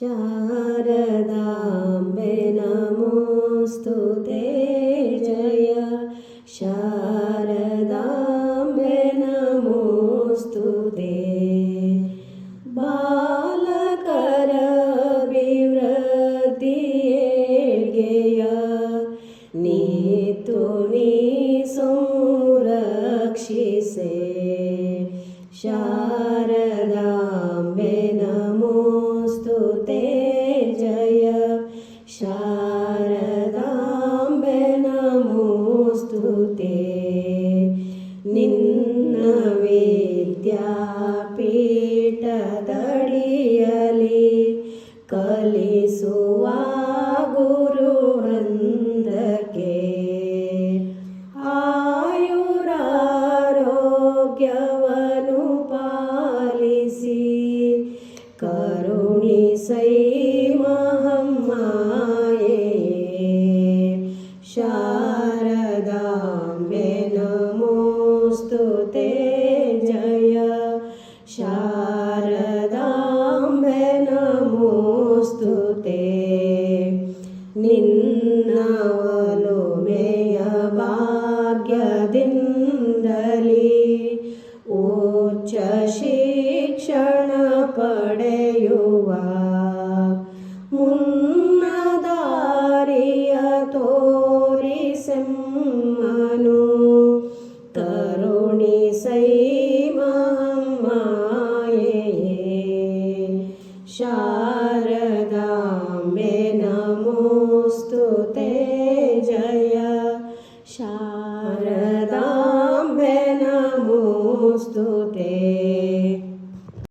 शारदाम्बे नमोऽस्तु ते जय शारदाम्बे नमोऽस्तु ते बालकरविवृद्धिये गेय नीतु निसंरक्षिसे शा ಶಾಂಬೆ ನಮಸ್ತುತೆ ನಿನ್ನ ವೇದ್ಯಾ ಪೀಠ ತಳಿಯಲಿ ಕಲಿಸು ಆ ಗುರುಂದಯುರಾರೋಗ್ಯವನುಪಾಲಿಸಿ ಕರುಣಿಸೈ ನಿನ್ನವಲುಮೆಯ ಭಾಗ್ಯದಿಂದಲೇ ಉಚ್ಚ ಶಿಕ್ಷಣ ಪಡೆಯುವ ಮುನ್ನದಾರಿಯ ತೋರಿಸೆಮ್ಮನು ತರುಣಿ ಮಾಯೇ ते जया शारदाम्भे नमोऽस्तु ते